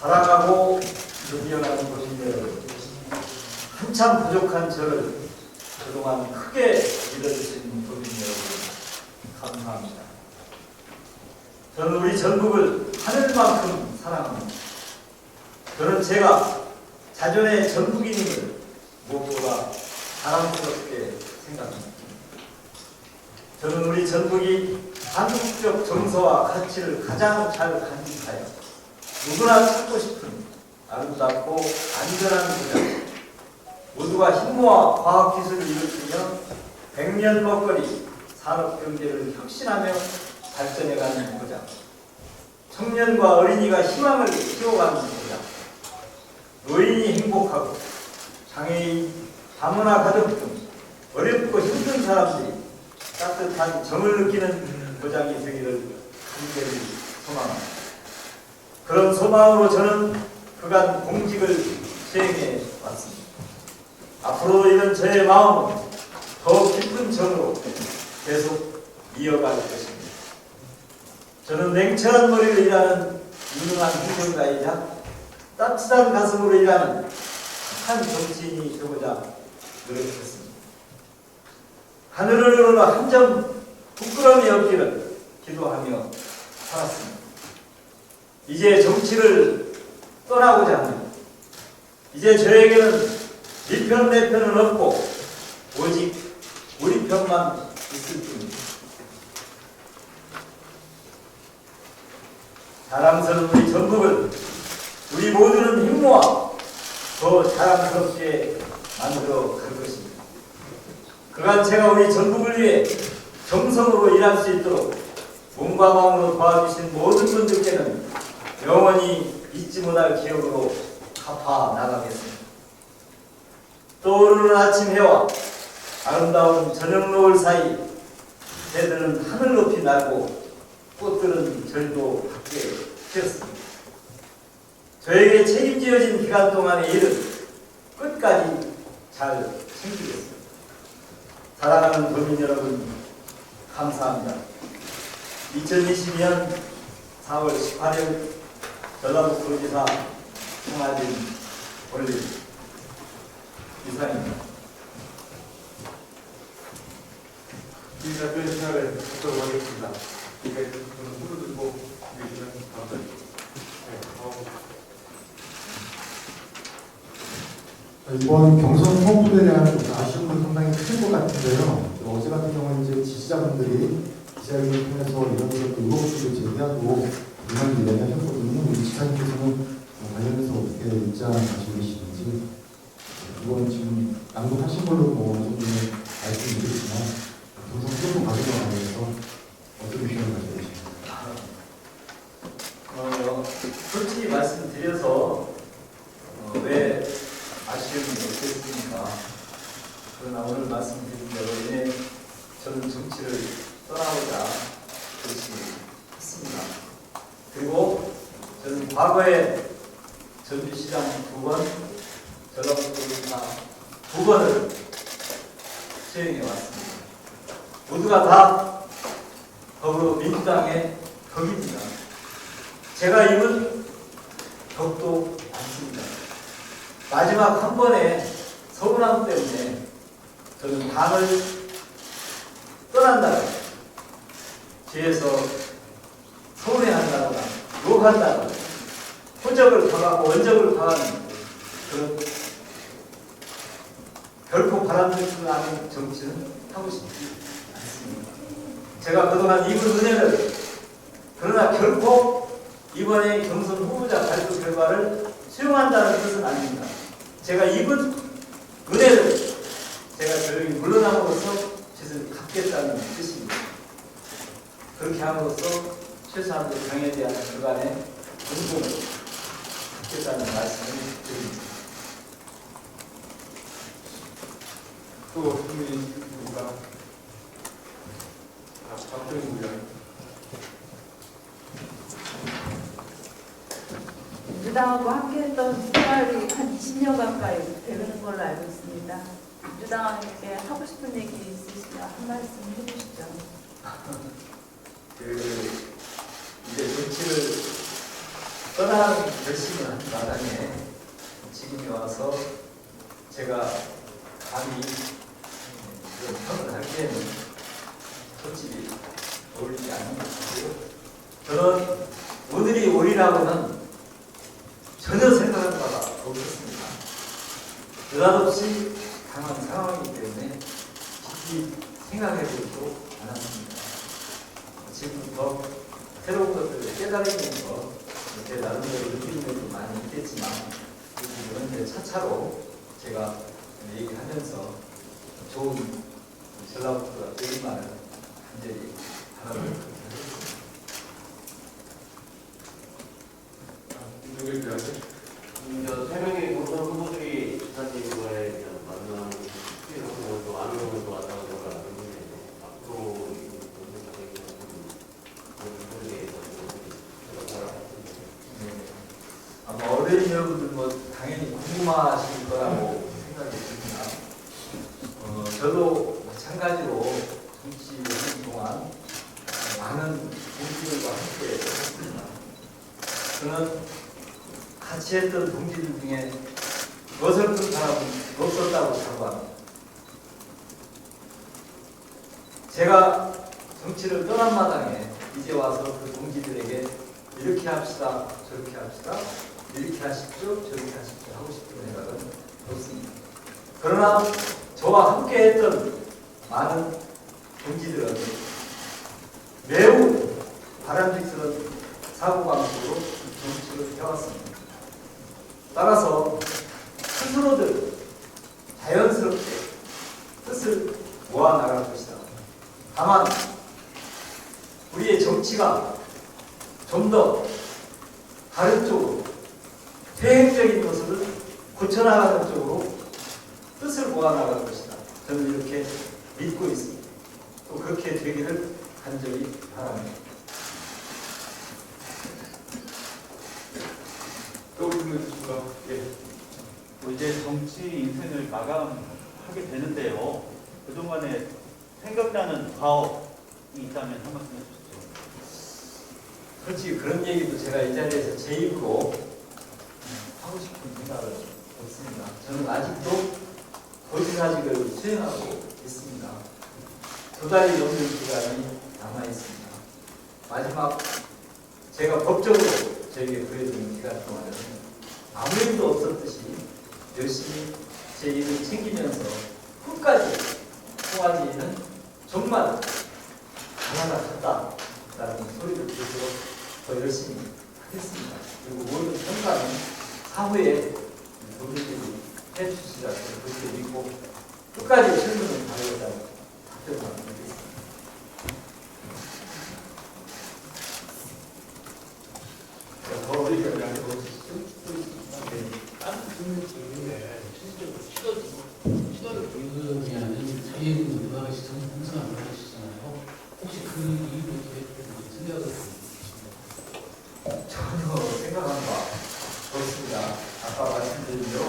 사랑하고 존경하는 여러분, 한참 부족한 저를 그동안 크게 믿어주신 도민 여러분, 감사합니다. 저는 우리 전국을 하늘만큼 사랑합니다. 저는 제가 자존의 전국인임을 무엇보다 자랑스럽게 생각합니다. 저는 우리 전국이 한국적 정서와 가치를 가장 잘 간직하여 누구나 찾고 싶은 아름답고 안전한 고장 모두가 힘모아 과학기술을 일으키며 백년 먹거리 산업경제를 혁신하며 발전해가는 고장. 청년과 어린이가 희망을 키워가는 고장. 노인이 행복하고 장애인, 다문화 가족 등 어렵고 힘든 사람들이 따뜻한 정을 느끼는 고장이 되기를 간절히 소망합니다. 그런 소망으로 저는 그간 공직을 수행해 왔습니다. 앞으로도 이런 저의 마음은 더 깊은 정으로 계속 이어갈 것입니다. 저는 냉철한 머리로 일하는 유능한 행정가이자 따뜻한 가슴으로 일하는 한 정치인이 되고자 노력했습니다. 하늘을 우러러 한점 부끄러움이 없기를 기도하며 살았습니다. 이제 정치를 떠나고자 합니다. 이제 저에게는 니편 내 편은 없고 오직 우리 편만 있을 뿐입니다. 자랑스러운 우리 전국을 우리 모두는 힘모아 더 자랑스럽게 만들어 갈 것입니다. 그간 제가 우리 전국을 위해 정성으로 일할 수 있도록 몸과 마음으로 도와주신 모든 분들께는 영원히 잊지 못할 기억으로 갚아 나가겠습니다. 떠오르는 아침 해와 아름다운 저녁 노을 사이 새들은 하늘 높이 날고 꽃들은 절도 밖에 피었습니다. 저에게 책임지어진 기간 동안의 일은 끝까지 잘 챙기겠습니다. 사랑하는 도민 여러분, 감사합니다. 2022년 4월 18일 전라북 도지사 송하진 올림 이상입니다. 이 답변 시간을 갖도록 하겠습니다. 이게 후루 들고 계시면 감사드립니다. 이번 경선 홍보에 대한 아쉬움은 상당히 큰것 같은데요. 어제 같은 경우는 이제 지지자분들이 기자회견을 통해서 이런저런 의혹들을 제기하고 불만을 이야기하셨거든요. 우리 지사님께서는 어, 관련해서 어떻게 입장 가지고 계시는지 이건 지금 낭독하신 걸로 뭐 정도는 말씀드리지만 경선 홍보 과정에 관해서 어떻게 생각을 가지고 계십니까? 어, 솔직히 말씀드려서 어, 왜 아쉬움이 없겠습니까? 그러나 오늘 말씀드린 대로 이내 저는 정치를 떠나고자 결심했습니다. 그리고 저는 과거에 전주시장 두 번, 전라북도지사 두 번을 수행해 왔습니다. 모두가 다 더불어민주당의 덕입니다. 제가 입은 덕도 많습니다. 마지막 한 번의 서운함 때문에 저는 당을 떠난다고 뒤에서 서운해한다거나 욕한다거나 호적을 당하고 원적을 당하는 그런 결코 바람직지 않은 정치는 하고 싶지 않습니다. 제가 그동안 입은 은혜를 그러나 결코 이번에 경선 후보자 발표 결과를 수용한다는 뜻은 아닙니다. 제가 입은 은혜를 제가 조용히 물러남으로써 짓을 갚겠다는 뜻입니다. 그렇게 함으로써 최소한도 당에 대한 그간의 공공을 갚겠다는 말씀을 드립니다. 또 질문이 있습니까? 아, 박정희. 민주당하고 함께했던 생활이 한 20년 가까이 되는 걸로 알고 있습니다. 민주당에게 하고 싶은 얘기 있으시면 한 말씀 해주시죠. 그 이제 정치를 떠나는 결심을 한 마당에 지금이 와서 제가 감히 그런 평을 하기에는 솔직히 어울리지 않는 것 같고요. 저는 오늘이 올이라고는 전혀 생각한 바가 없었습니다. 느닷없이 당한 상황이기 때문에 깊이 생각해보지도 않았습니다. 지금부터 새로운 것들을 깨달으면서 제 나름대로 느끼는 것도 많이 있겠지만 그 부분은 차차로 제가 얘기하면서 좋은 전라북도가 되기만을 간절히 바라보겠습니다. 누구에 대하여 음, 저세 명의 공선 후보들이 지사님과의 이제 만남 이런 것도 아는 것도 왔다고 생각하는데 앞으로 이 공선에 대해서 네. 아마 어린이 여러분들 뭐 당연히 궁금하실 거라고 생각이 듭니다. 어, 저도 마찬가지로 정치하는 동안 많은 동지들과 함께 했습니다. 저는 같이 했던 동지들 중에 어설픈 사람은 없었다고 생각합니다. 제가 정치를 떠난 마당에 이제 와서 그 동지들에게 이렇게 합시다, 저렇게 합시다, 이렇게 하십시오, 저렇게 하십시오 하고 싶은 생각은 없습니다. 그러나 저와 함께 했던 많은 동지들은 매우 바람직스러운 사고 방식으로 정치를 해왔습니다. 따라서 스스로들 자연스럽게 뜻을 모아 나갈 것이다. 다만 우리의 정치가 좀 더 다른 쪽으로 퇴행적인 것을 고쳐나가는 쪽으로 뜻을 모아 나갈 것이다. 저는 이렇게 믿고 있습니다. 또 그렇게 되기를 간절히 바랍니다. 또 질문 있으신가? 예. 뭐 이제 정치 인생을 마감하게 되는데요. 그동안에 생각나는 과업이 있다면 한 말씀 해주시죠. 솔직히 그런 얘기도 제가 이 자리에서 제 입으로 하고 싶은 생각은 없습니다. 저는 아직도 도지사직을 수행하고 있습니다. 두 달이 넘는 기간이 남아 있습니다. 마지막 제가 법적으로 저에게 부여진 기간 동안은 아무 일도 없었듯이 열심히 제 일을 챙기면서 끝까지 송아지는 정말 가난하다 소리를 들도록 더 열심히 하겠습니다. 그리고 모든 평가는 사후에 노동들이 해주시라 저는 그렇게 믿고 끝까지 최선을 다하겠다고 답변을 드리겠습니다. 자, 더 어리게 그냥 보시죠. 네. 다른 질문 중에 실질적으로 시도지 시도를 보유하는 자유인 문화가 시선 공사 안 하시잖아요. 혹시 그 이유에 대해 좀 생각을 해보시죠. 전혀 생각한 바 없습니다. 아까 말씀드린 대로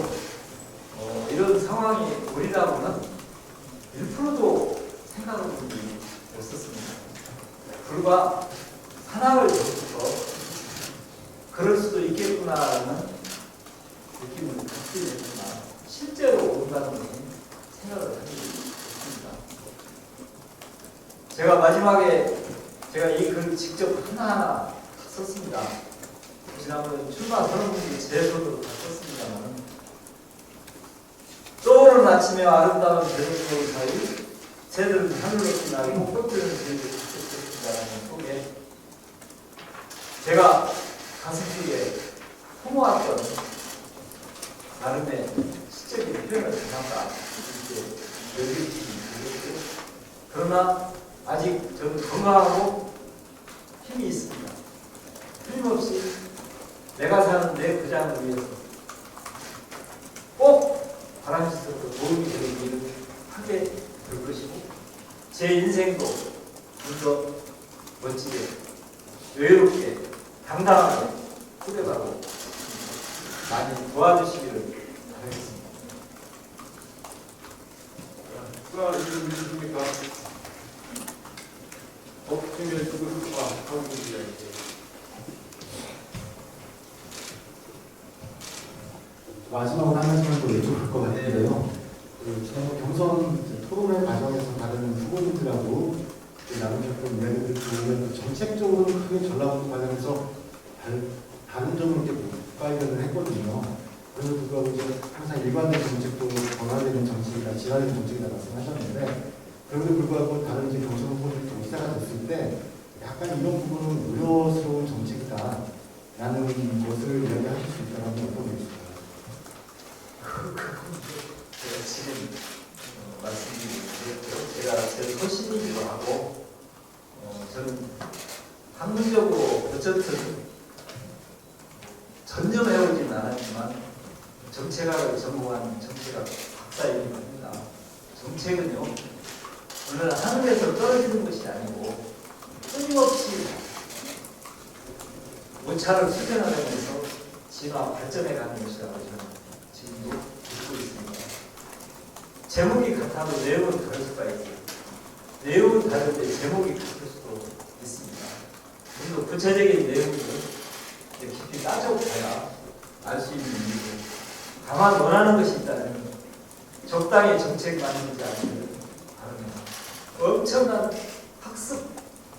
어, 이런 상황이 오리라고는 1%도 생각을 본 적이 없었습니다. 불과 사랑을 접해서 그럴 수도 있겠구나라는 느낌을 갖게 됐지만 실제로 온다는 생각을 한 적이 없습니다. 제가 마지막에 제가 이 글을 직접 하나하나 썼습니다. 지난번에 출마 선언문이 제 손으로 다 썼습니다만 떠오르는 아침에 아름다운 배송로 사이 새들은 하늘로 피나고 꽃들은 제일 좋겠습니다라는 속에 제가 가슴속에 품어왔던 나름의 시적인 표현을 담았다 이렇게 되겠고요. 그러나 아직 저는 건강하고 힘이 있습니다. 틀림없이 내가 사는 내 구장을 위해서 꼭 바람직스럽고 도움이 되는 일을 하게 될 것이고 제 인생도 좀 더 멋지게 여유롭게 당당하게 꾸려가고 많이 도와주시기를 바라겠습니다. 있으십니까? 어, 생명의 그거 아, 하고 이제. 마지막으로 한 말씀을 또 여쭤볼 것 같은데요. 그 지난번 경선 이제 토론회 과정에서 다른 후보님들하고 이제 나누셨던 이야기들 보면 정책적으로는 크게 전라북도 관련해서 달, 다른 점을 이렇게 못 발견을 했거든요. 그래서 불구하고 이제 항상 일관된 정책도 변화되는 정책이다, 진화되는 정책이다 말씀하셨는데 그럼에도 불구하고 다른 이제 경선 후보들이 경기사가 됐을 때 부분은 우려스러운 정책이다. 라는 것을 이야기하실 수 있다면 어떤 게 있을까요? 제가 지금 어, 말씀드린 제가 제 소신이기도 하고 어, 저는 학문적으로 어쨌든 전념해오진 않았지만 정책학을 전공한 정책학 박사이기도 합니다. 정책은요 오늘 하늘에서 떨어지는 것이 아니고 끊임없이 오차를 수정하면서 진화 발전해 가는 것이라고 저는 지금도 듣고 있습니다. 제목이 같아도 내용은 다를 수가 있어요. 내용은 다른데 제목이 같을 수도 있습니다. 좀더 구체적인 이제 깊이 따져봐야 알 수 있는 일이고 다만 원하는 것이 있다면 적당히 정책 만들지 않으면 다르면 엄청난 학습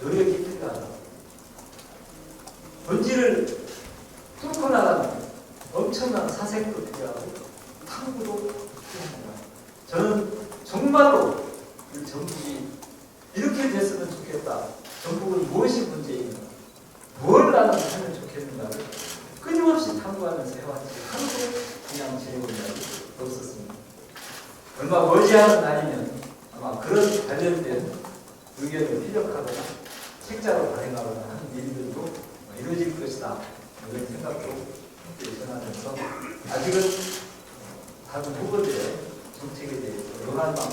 노력이 필요하다. 본질을 뚫고 나가는 엄청난 사색도 필요하고 탐구도 필요합니다. 저는 정말로 이 전북이 이렇게 됐으면 좋겠다. 전북은 무엇이 문제인가? 뭘 나는 하면 좋겠는가를 끊임없이 탐구하면서 해왔지 하루도 그냥 지내본 적이 없었습니다. 얼마 머지않은 날이면 아마 그런 관련된 의견을 피력하거나 책자로 발행하거나 하는 일들도 이루어질 것이다. 이런 생각도 함께 전하면서 아직은 다른 후보들의 정책에 대해서 원할 만큼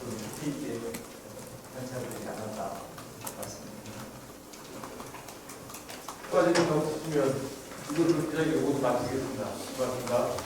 좀 깊이 있게 관찰이 되지 않았다 말씀드립니다. 수고하신 분 없으시면 이것을 기자에게 모두 마치겠습니다. 수고하셨습니다.